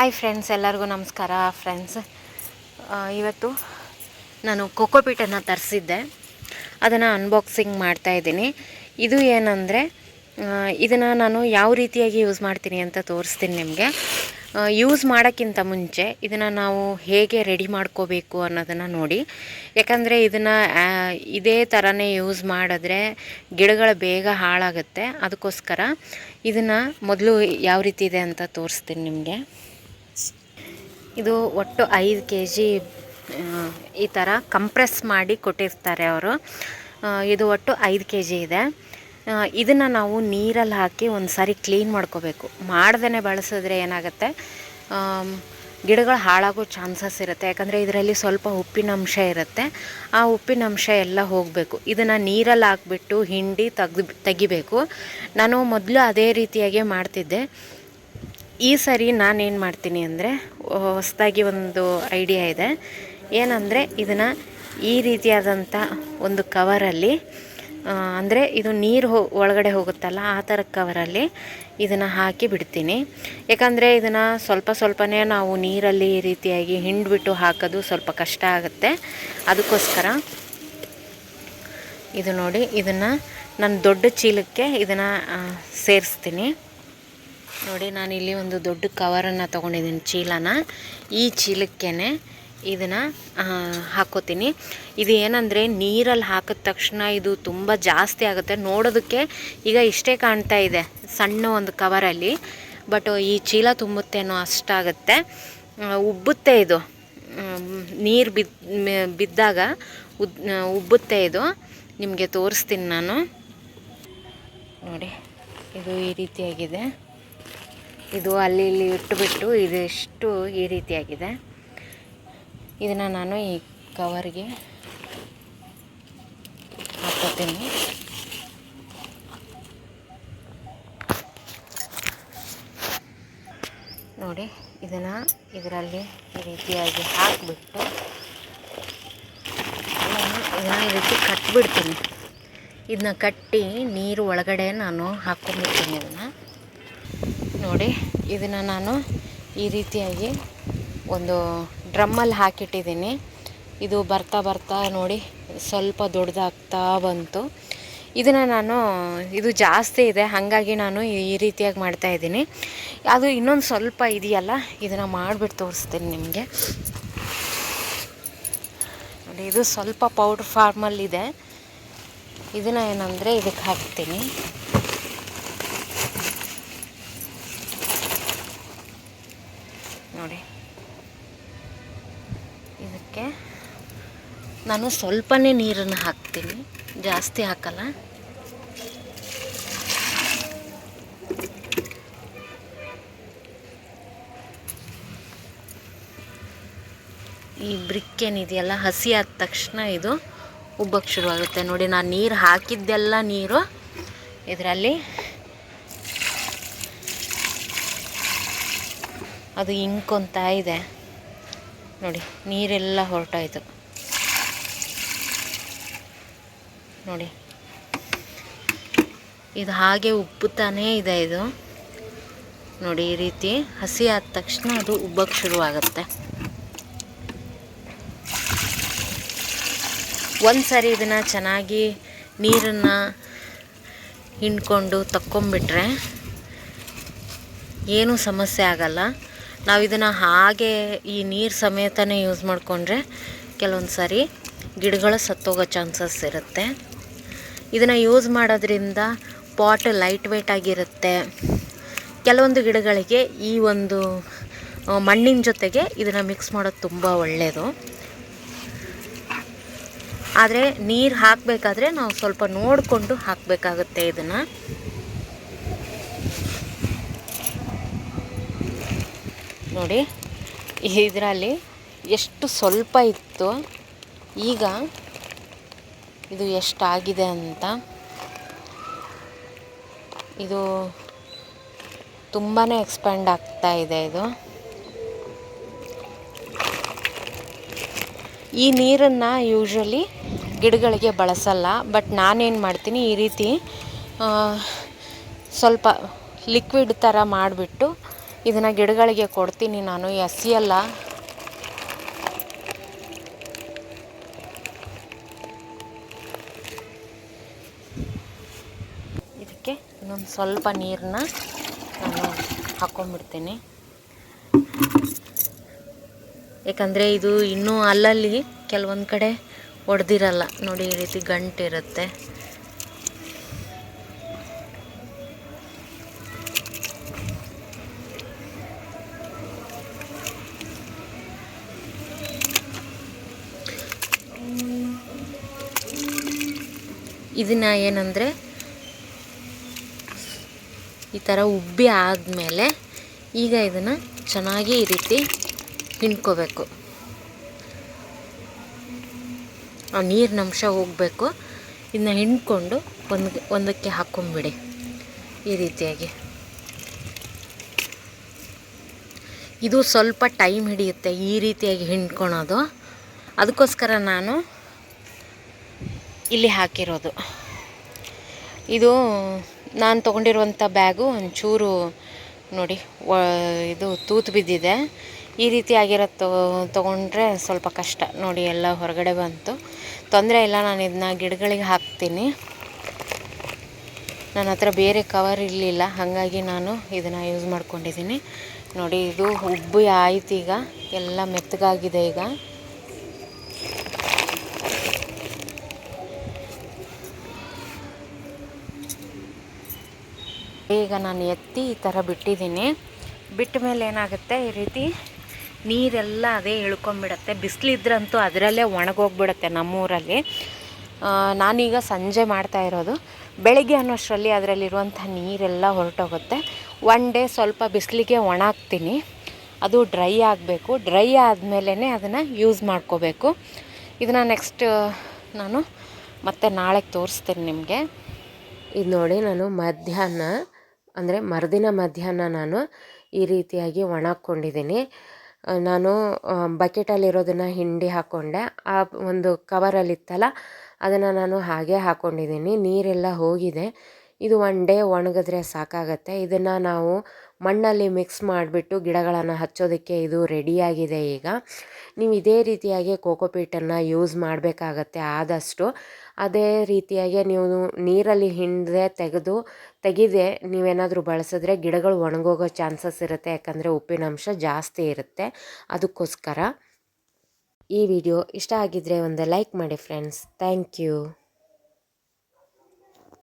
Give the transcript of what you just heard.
Hi friends ಎಲ್ಲರಿಗೂ ನಮಸ್ಕಾರ. Friends ಇವತ್ತು ನಾನು ಕೊಕೋಪೀಟನ್ನು ತರಿಸಿದ್ದೆ. ಅದನ್ನು ಅನ್ಬಾಕ್ಸಿಂಗ್ ಮಾಡ್ತಾಯಿದ್ದೀನಿ ಇದು ಏನಂದರೆ ಇದನ್ನು ನಾನು ಯಾವ ರೀತಿಯಾಗಿ ಯೂಸ್ ಮಾಡ್ತೀನಿ ಅಂತ ತೋರಿಸ್ತೀನಿ ನಿಮಗೆ. ಯೂಸ್ ಮಾಡೋಕ್ಕಿಂತ ಮುಂಚೆ ಇದನ್ನು ನಾವು ಹೇಗೆ ರೆಡಿ ಮಾಡ್ಕೋಬೇಕು ಅನ್ನೋದನ್ನು ನೋಡಿ. ಯಾಕಂದರೆ ಇದನ್ನು ಇದೇ ಥರನೇ ಯೂಸ್ ಮಾಡಿದ್ರೆ ಗಿಡಗಳು ಬೇಗ ಹಾಳಾಗುತ್ತೆ. ಅದಕ್ಕೋಸ್ಕರ ಇದನ್ನು ಮೊದಲು ಯಾವ ರೀತಿ ಇದೆ ಅಂತ ತೋರಿಸ್ತೀನಿ ನಿಮಗೆ. ಇದು ಒಟ್ಟು ಐದು ಕೆ ಜಿ ಈ ಥರ ಕಂಪ್ರೆಸ್ ಮಾಡಿ ಕೊಟ್ಟಿರ್ತಾರೆ ಅವರು. ಇದು ಒಟ್ಟು ಐದು ಕೆ ಜಿ ಇದೆ ಇದನ್ನು ನಾವು ನೀರಲ್ಲಿ ಹಾಕಿ ಒಂದು ಸಾರಿ ಕ್ಲೀನ್ ಮಾಡ್ಕೋಬೇಕು. ಮಾಡ್ದೇ ಬಳಸಿದ್ರೆ ಏನಾಗುತ್ತೆ? ಗಿಡಗಳು ಹಾಳಾಗೋ ಚಾನ್ಸಸ್ ಇರುತ್ತೆ. ಯಾಕಂದರೆ ಇದರಲ್ಲಿ ಸ್ವಲ್ಪ ಉಪ್ಪಿನಂಶ ಇರುತ್ತೆ. ಆ ಉಪ್ಪಿನಂಶ ಎಲ್ಲ ಹೋಗಬೇಕು. ಇದನ್ನು ನೀರಲ್ಲಿ ಹಾಕ್ಬಿಟ್ಟು ಹಿಂಡಿ ತೆಗ್ದು ತೆಗಿಬೇಕು. ನಾನು ಮೊದಲು ಅದೇ ರೀತಿಯಾಗಿ ಮಾಡ್ತಿದ್ದೆ. ಈ ಸರಿ ನಾನೇನು ಮಾಡ್ತೀನಿ ಅಂದರೆ ಹೊಸದಾಗಿ ಒಂದು ಐಡಿಯಾ ಇದೆ. ಏನಂದರೆ, ಇದನ್ನು ಈ ರೀತಿಯಾದಂಥ ಒಂದು ಕವರಲ್ಲಿ ಅಂದರೆ ಇದು ನೀರು ಹೋ, ಒಳಗಡೆ ಹೋಗುತ್ತಲ್ಲ, ಆ ಥರ ಕವರಲ್ಲಿ ಇದನ್ನು ಹಾಕಿ ಬಿಡ್ತೀನಿ. ಯಾಕಂದರೆ ಇದನ್ನು ಸ್ವಲ್ಪ ಸ್ವಲ್ಪನೇ ನಾವು ನೀರಲ್ಲಿ ಈ ರೀತಿಯಾಗಿ ಹಿಂಡ್ಬಿಟ್ಟು ಹಾಕೋದು ಸ್ವಲ್ಪ ಕಷ್ಟ ಆಗುತ್ತೆ. ಅದಕ್ಕೋಸ್ಕರ ಇದು ನೋಡಿ, ಇದನ್ನು ನನ್ನ ದೊಡ್ಡ ಚೀಲಕ್ಕೆ ಇದನ್ನು ಸೇರಿಸ್ತೀನಿ. ನೋಡಿ, ನಾನು ಇಲ್ಲಿ ಒಂದು ದೊಡ್ಡ ಕವರನ್ನು ತೊಗೊಂಡಿದ್ದೀನಿ ಚೀಲನ. ಈ ಚೀಲಕ್ಕೇ ಇದನ್ನು ಹಾಕೋತೀನಿ. ಇದು ಏನಂದರೆ, ನೀರಲ್ಲಿ ಹಾಕಿದ ತಕ್ಷಣ ಇದು ತುಂಬ ಜಾಸ್ತಿ ಆಗುತ್ತೆ. ನೋಡೋದಕ್ಕೆ ಈಗ ಇಷ್ಟೇ ಕಾಣ್ತಾ ಇದೆ, ಸಣ್ಣ ಒಂದು ಕವರಲ್ಲಿ ಬಟ್ ಈ ಚೀಲ ತುಂಬುತ್ತೇನೋ ಅಷ್ಟಾಗುತ್ತೆ. ಉಬ್ಬುತ್ತೆ ಇದು. ನೀರು ಬಿದ್ದು ಬಿದ್ದಾಗ ಉಬ್ಬುತ್ತೆ ಇದು. ನಿಮಗೆ ತೋರಿಸ್ತೀನಿ ನಾನು. ನೋಡಿ, ಇದು ಈ ರೀತಿಯಾಗಿದೆ. ಇದು ಅಲ್ಲಿ ಇಲ್ಲಿ ಇಟ್ಟುಬಿಟ್ಟು ಇದೆಷ್ಟು ಈ ರೀತಿಯಾಗಿದೆ. ಇದನ್ನು ನಾನು ಈ ಕವರ್ಗೆ ಹಾಕೋತೀನಿ ನೋಡಿ, ಇದನ್ನು ಇದರಲ್ಲಿ ಈ ರೀತಿಯಾಗಿ ಹಾಕಿಬಿಟ್ಟು ನಾನು ಇದನ್ನು ಈ ರೀತಿ ಕಟ್ಬಿಡ್ತೀನಿ. ಇದನ್ನ ಕಟ್ಟಿ ನೀರು ಒಳಗಡೆ ನಾನು ಹಾಕ್ಕೊಂಡ್ಬಿಡ್ತೀನಿ ಇದನ್ನು. ನೋಡಿ, ಇದನ್ನು ನಾನು ಈ ರೀತಿಯಾಗಿ ಒಂದು ಡ್ರಮ್ಮಲ್ಲಿ ಹಾಕಿಟ್ಟಿದ್ದೀನಿ. ಇದು ಬರ್ತಾ ಬರ್ತಾ ನೋಡಿ, ಸ್ವಲ್ಪ ದೊಡ್ಡದಾಗ್ತಾ ಬಂತು. ಇದನ್ನು ನಾನು, ಇದು ಜಾಸ್ತಿ ಇದೆ, ಹಾಗಾಗಿ ನಾನು ಈ ರೀತಿಯಾಗಿ ಮಾಡ್ತಾಯಿದ್ದೀನಿ ಅದು ಇನ್ನೊಂದು ಸ್ವಲ್ಪ ಇದೆಯಲ್ಲ, ಇದನ್ನು ಮಾಡಿಬಿಟ್ಟು ತೋರಿಸ್ತೀನಿ ನಿಮಗೆ. ನೋಡಿ, ಇದು ಸ್ವಲ್ಪ ಪೌಡ್ರ್ ಫಾರ್ಮಲ್ಲಿದೆ. ಇದನ್ನು ಏನಂದರೆ, ಇದಕ್ಕೆ ಹಾಕ್ತೀನಿ. ನೋಡಿ. ಇದಕ್ಕೆ ನಾನು ಸ್ವಲ್ಪನೇ ನೀರನ್ನು ಹಾಕ್ತೀನಿ. ಜಾಸ್ತಿ ಹಾಕಲ್ಲ. ಈ ಬ್ರಿಕ್ ಏನಿದೆಯಲ್ಲ, ಹಸಿ ಆದ ತಕ್ಷಣ ಇದು ಉಬ್ಬಕ್ಕೆ ಶುರುವಾಗುತ್ತೆ. ನೋಡಿ, ನಾನು ನೀರು ಹಾಕಿದ್ದೆಲ್ಲ ನೀರು ಇದರಲ್ಲಿ ಅದು ಇಂಕೊಂತ ಇದೆ. ನೋಡಿ, ನೀರೆಲ್ಲ ಹೊರಟಾಯಿತು. ನೋಡಿ, ಇದು ಹಾಗೆ ಉಬ್ಬುತ್ತಾನೇ ಇದೆ ಇದು. ನೋಡಿ, ಈ ರೀತಿ ಹಸಿ ಆದ ತಕ್ಷಣ ಅದು ಉಬ್ಬಕ್ಕೆ ಶುರುವಾಗುತ್ತೆ. ಒಂದು ಸಾರಿ ಇದನ್ನು ಚೆನ್ನಾಗಿ ನೀರನ್ನು ಹಿಂಡ್ಕೊಂಡು ತಕ್ಕೊಂಬಿಟ್ರೆ ಏನೂ ಸಮಸ್ಯೆ ಆಗಲ್ಲ. ನಾವು ಇದನ್ನು ಹಾಗೆ ಈ ನೀರು ಸಮೇತನೇ ಯೂಸ್ ಮಾಡಿಕೊಂಡ್ರೆ ಕೆಲವೊಂದು ಸಾರಿ ಗಿಡಗಳು ಸತ್ತೋಗೋ ಚಾನ್ಸಸ್ ಇರುತ್ತೆ. ಇದನ್ನು ಯೂಸ್ ಮಾಡೋದ್ರಿಂದ ಪಾಟ್ ಲೈಟ್ ವೆಯ್ಟ್ ಆಗಿರುತ್ತೆ. ಕೆಲವೊಂದು ಗಿಡಗಳಿಗೆ ಈ ಒಂದು ಮಣ್ಣಿನ ಜೊತೆಗೆ ಇದನ್ನು ಮಿಕ್ಸ್ ಮಾಡೋದು ತುಂಬ ಒಳ್ಳೆಯದು ಆದರೆ ನೀರು ಹಾಕಬೇಕಾದ್ರೆ ನಾವು ಸ್ವಲ್ಪ ನೋಡಿಕೊಂಡು ಹಾಕಬೇಕಾಗುತ್ತೆ ಇದನ್ನು. ನೋಡಿ. ಇದರಲ್ಲಿ ಎಷ್ಟು ಸ್ವಲ್ಪ ಇತ್ತು. ಈಗ ಇದು ಎಷ್ಟಾಗಿದೆ ಅಂತ. ಇದು ತುಂಬಾ ಎಕ್ಸ್ಪ್ಯಾಂಡ್ ಆಗ್ತಾ ಇದೆ ಇದು. ಈ ನೀರನ್ನು ಯೂಶ್ವಲಿ ಗಿಡಗಳಿಗೆ ಬಳಸಲ್ಲ, ಬಟ್ ನಾನೇನು ಮಾಡ್ತೀನಿ ಈ ರೀತಿ ಸ್ವಲ್ಪ ಲಿಕ್ವಿಡ್ ಥರ ಮಾಡಿಬಿಟ್ಟು ಇದನ್ನು ಗಿಡಗಳಿಗೆ ಕೊಡ್ತೀನಿ ನಾನು ಎಸಿಯಲ್ಲ ಇದಕ್ಕೆ ಇನ್ನೊಂದು ಸ್ವಲ್ಪ ನೀರನ್ನ ನಾನು ಹಾಕೊಂಡ್ಬಿಡ್ತೀನಿ. ಯಾಕಂದರೆ ಇದು ಇನ್ನೂ ಅಲ್ಲಲ್ಲಿ ಕೆಲವೊಂದು ಕಡೆ ಒಡೆದಿರಲ್ಲ. ನೋಡಿ ಈ ರೀತಿ ಗಂಟಿರುತ್ತೆ. ಇದನ್ನ ಏನಂದರೆ ಈ ಥರ ಉಬ್ಬಿ ಆದಮೇಲೆ ಈಗ ಇದನ್ನು ಚೆನ್ನಾಗಿ ಈ ರೀತಿ ಹಿಂಡ್ಕೋಬೇಕು. ಆ ನೀರಿನ ಅಂಶ ಹೋಗಬೇಕು. ಇದನ್ನ ಹಿಂಡ್ಕೊಂಡು ಒಂದು ಒಂದಕ್ಕೆ ಹಾಕ್ಕೊಂಬಿಡಿ ಈ ರೀತಿಯಾಗಿ. ಇದು ಸ್ವಲ್ಪ ಟೈಮ್ ಹಿಡಿಯುತ್ತೆ ಈ ರೀತಿಯಾಗಿ ಹಿಂಡ್ಕೊಳೋದು. ಅದಕ್ಕೋಸ್ಕರ ನಾನು ಇಲ್ಲಿ ಹಾಕಿರೋದು. ಇದು ನಾನು ತೊಗೊಂಡಿರುವಂಥ ಬ್ಯಾಗು ಒಂಚೂರು ನೋಡಿ ಇದು ತೂತು ಬಿದ್ದಿದೆ. ಈ ರೀತಿ ಆಗಿರೋದು ತೊಗೊಂಡ್ರೆ ಸ್ವಲ್ಪ ಕಷ್ಟ. ನೋಡಿ, ಎಲ್ಲ ಹೊರಗಡೆ ಬಂತು. ತೊಂದರೆ ಇಲ್ಲ, ನಾನು ಇದನ್ನ ಗಿಡಗಳಿಗೆ ಹಾಕ್ತೀನಿ. ನನ್ನ ಹತ್ರ ಬೇರೆ ಕವರ್ ಇರಲಿಲ್ಲ, ಹಾಗಾಗಿ ನಾನು ಇದನ್ನು ಯೂಸ್ ಮಾಡ್ಕೊಂಡಿದ್ದೀನಿ. ನೋಡಿ, ಇದು ಉಬ್ಬಿ ಆಯ್ತು ಈಗ. ಎಲ್ಲ ಮೆತ್ತಗಾಗಿದೆ ಈಗ. ಈಗ ನಾನು ಎತ್ತಿ ಈ ಥರ ಬಿಟ್ಟಿದ್ದೀನಿ. ಬಿಟ್ಟ ಮೇಲೆ ಏನಾಗುತ್ತೆ, ಈ ರೀತಿ ನೀರೆಲ್ಲ ಅದೇ ಇಳ್ಕೊಂಬಿಡತ್ತೆ. ಬಿಸಿಲಿದ್ರಂತೂ ಅದರಲ್ಲೇ ಒಣಗೋಗ್ಬಿಡುತ್ತೆ ನಮ್ಮೂರಲ್ಲಿ. ನಾನೀಗ ಸಂಜೆ ಮಾಡ್ತಾ ಇರೋದು. ಬೆಳಗ್ಗೆ ಅನ್ನೋಷ್ಟರಲ್ಲಿ ಅದರಲ್ಲಿರುವಂಥ ನೀರೆಲ್ಲ ಹೊರಟೋಗುತ್ತೆ. ಒನ್ ಡೇ ಸ್ವಲ್ಪ ಬಿಸಿಲಿಗೆ ಒಣಾಕ್ತೀನಿ ಅದು ಡ್ರೈ ಆಗಬೇಕು. ಡ್ರೈ ಆದಮೇಲೆ ಅದನ್ನು ಯೂಸ್ ಮಾಡ್ಕೋಬೇಕು. ಇದನ್ನು ನೆಕ್ಸ್ಟ್, ನಾನು ಮತ್ತೆ ನಾಳೆಗೆ ತೋರಿಸ್ತೀನಿ ನಿಮಗೆ. ಇದು ನೋಡಿ, ನಾನು ಮಧ್ಯಾಹ್ನ ಅಂದರೆ ಮರುದಿನ ಮಧ್ಯಾಹ್ನ ನಾನು ಈ ರೀತಿಯಾಗಿ ಒಣಾಕ್ಕೊಂಡಿದ್ದೀನಿ ನಾನು ಬಕೆಟಲ್ಲಿರೋದನ್ನು ಹಿಂಡಿ ಹಾಕ್ಕೊಂಡೆ. ಆ ಒಂದು ಕವರಲ್ಲಿತ್ತಲ್ಲ ಅದನ್ನು ನಾನು ಹಾಗೆ ಹಾಕ್ಕೊಂಡಿದ್ದೀನಿ. ನೀರೆಲ್ಲ ಹೋಗಿದೆ. ಇದು ಒನ್ ಡೇ ಒಣಗಿದ್ರೆ ಸಾಕಾಗತ್ತೆ. ಇದನ್ನು ನಾವು ಮಣ್ಣಲ್ಲಿ ಮಿಕ್ಸ್ ಮಾಡಿಬಿಟ್ಟು ಗಿಡಗಳನ್ನು ಹಚ್ಚೋದಕ್ಕೆ ಇದು ರೆಡಿಯಾಗಿದೆ ಈಗ. ನೀವು ಇದೇ ರೀತಿಯಾಗಿ ಕೋಕೋಪೀಟನ್ನು ಯೂಸ್ ಮಾಡಬೇಕಾಗತ್ತೆ ಆದಷ್ಟು. ಅದೇ ರೀತಿಯಾಗಿ ನೀವು ನೀರಲ್ಲಿ ಹಿಂಡದೆ ತೆಗೆದು, ತೆಗೆದೆ ನೀವೇನಾದರೂ ಬಳಸಿದ್ರೆ ಗಿಡಗಳು ಒಣಗೋಗೋ ಚಾನ್ಸಸ್ ಇರುತ್ತೆ. ಯಾಕಂದರೆ ಉಪ್ಪಿನಂಶ ಜಾಸ್ತಿ ಇರುತ್ತೆ. ಅದಕ್ಕೋಸ್ಕರ ಈ ವಿಡಿಯೋ ಇಷ್ಟ ಆಗಿದ್ದರೆ ಒಂದು ಲೈಕ್ ಮಾಡಿ ಫ್ರೆಂಡ್ಸ್. Thank you.